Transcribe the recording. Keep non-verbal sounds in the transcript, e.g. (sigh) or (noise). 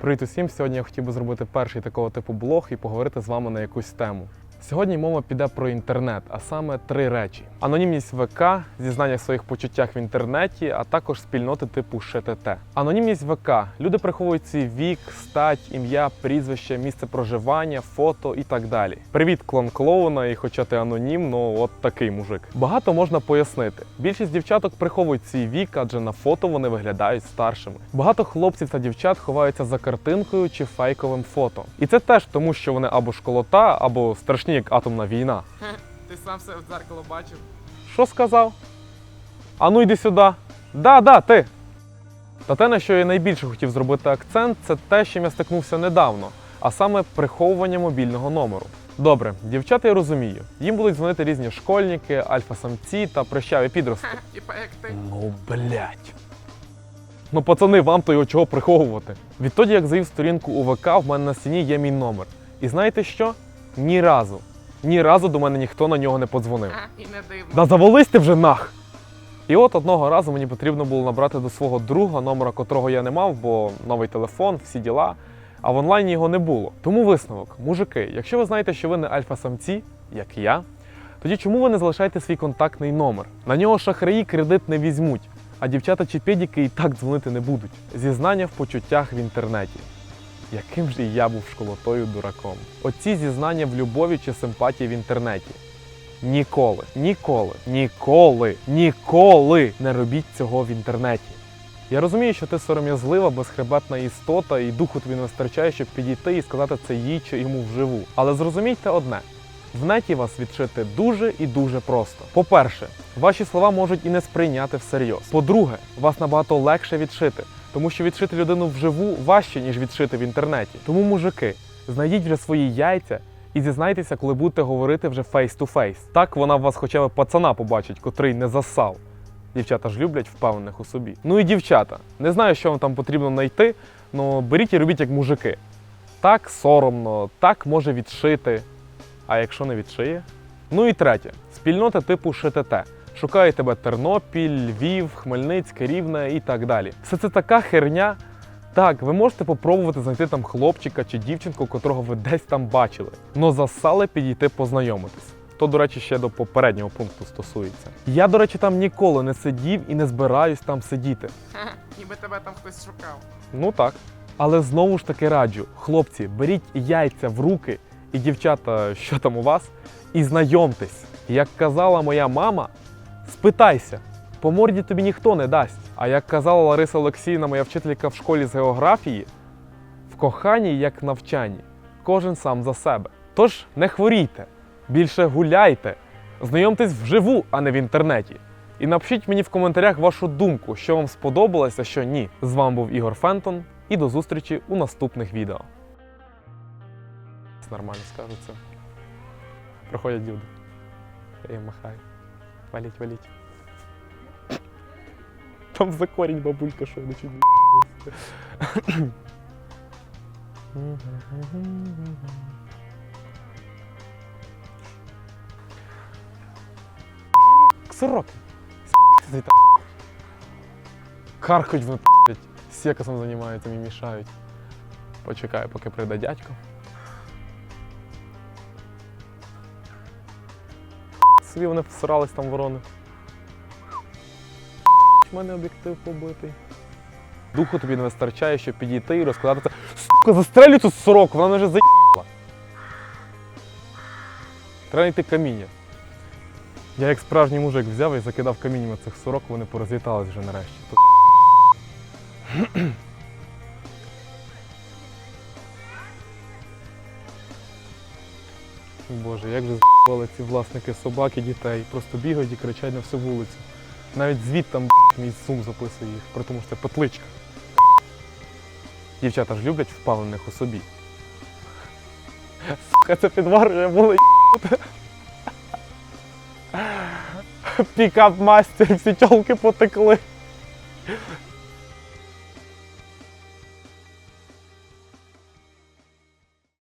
Привіт усім! Сьогодні я хотів би зробити перший такого типу блог і поговорити з вами на якусь тему. Сьогодні мова піде про інтернет, а саме три речі: анонімність ВК, зізнання в своїх почуттях в інтернеті, а також спільноти типу ШТТ. Анонімність ВК. Люди приховують свій вік, стать, ім'я, прізвище, місце проживання, фото і так далі. Привіт, клон клоуна, і хоча ти анонім, ну от такий мужик. Багато можна пояснити. Більшість дівчаток приховують свій вік, адже на фото вони виглядають старшими. Багато хлопців та дівчат ховаються за картинкою чи фейковим фото. І це теж тому, що вони або школота, або страшні, як атомна війна. Ти сам себе в дзеркало бачив? Що сказав? А ну йди сюди. Да, да, ти. Та те, на що я найбільше хотів зробити акцент, це те, чим я стикнувся недавно, а саме приховування мобільного номеру. Добре, дівчата я розумію. Їм будуть дзвонити різні школьники, альфа-самці та прищаві підростки. Типа як ти. Ну, блять. Ну, пацани, вам то його чого приховувати. Відтоді, як завів сторінку у ВК, в мене на стіні є мій номер. І знаєте що? Ні разу. Ні разу до мене ніхто на нього не подзвонив. А, і не дивно. Да завались ти вже нах! І от одного разу мені потрібно було набрати до свого друга, номера котрого я не мав, бо новий телефон, всі діла, а в онлайні його не було. Тому висновок, мужики, якщо ви знаєте, що ви не альфа-самці, як я, тоді чому ви не залишаєте свій контактний номер? На нього шахраї кредит не візьмуть, а дівчата чи педіки і так дзвонити не будуть. Зізнання в почуттях в інтернеті. Яким же я був школотою дураком? Оці зізнання в любові чи симпатії в інтернеті. Ніколи, ніколи, ніколи, ніколи не робіть цього в інтернеті. Я розумію, що ти сором'язлива, безхребетна істота, і духу тобі не вистачає, щоб підійти і сказати це їй чи йому вживу. Але зрозумійте одне: в неті вас відшити дуже і дуже просто. По-перше, ваші слова можуть і не сприйняти всерйоз. По-друге, вас набагато легше відшити, тому що відшити людину вживу важче, ніж відшити в інтернеті. Тому, мужики, знайдіть вже свої яйця і зізнайтеся, коли будете говорити вже фейс-ту-фейс. Так вона в вас хоча б пацана побачить, котрий не засав. Дівчата ж люблять впевнених у собі. Ну і дівчата, не знаю, що вам там потрібно знайти, але беріть і робіть як мужики. Так соромно, так може відшити. А якщо не відшиє? Ну і третє: спільнота типу ШТТ. Шукає тебе Тернопіль, Львів, Хмельницьке, Рівне і так далі. Все це така херня. Так, ви можете попробувати знайти там хлопчика чи дівчинку, котрого ви десь там бачили. Но засали підійти познайомитись. То, до речі, ще до попереднього пункту стосується. Я, до речі, там ніколи не сидів і не збираюсь там сидіти. Ха, (laughs) ніби тебе там хтось шукав. Ну так. Але знову ж таки раджу, хлопці, беріть яйця в руки і дівчата, що там у вас, і знайомтесь. Як казала моя мама, спитайся, по морді тобі ніхто не дасть. А як казала Лариса Олексіївна, моя вчителька в школі з географії, в коханні як навчанні, кожен сам за себе. Тож не хворійте, більше гуляйте, знайомтесь вживу, а не в інтернеті. І напишіть мені в коментарях вашу думку, що вам сподобалося, що ні. З вами був Ігор Фентон, і до зустрічі у наступних відео. Нормально скажу це. Проходять люди. Я їм махаю. Валіть, валіть. Там за корінь бабулька, що я не чую. Сороки. Звідти. Каркають вони п***ять. Секасом займаються, мені мішають. Почекаю, поки прийде дядько. Собі вони всрались там ворони. У мене об'єктив побитий. Духу тобі не вистачає, щоб підійти і розкладати це. Сука, застрелю цю сороку, вона вже заїбала. Треба знайти каміння. Я як справжній мужик взяв і закидав каміннями цих сорок, вони порозлітались вже нарешті. Боже, як же з***ли ці власники собак і дітей. Просто бігають і кричать на всю вулицю. Навіть звід там мій сум записує їх, при тому що це петличка. Дівчата ж люблять впевнених у собі. Сука, це підварює було Пікап мастер, всі тілки потекли.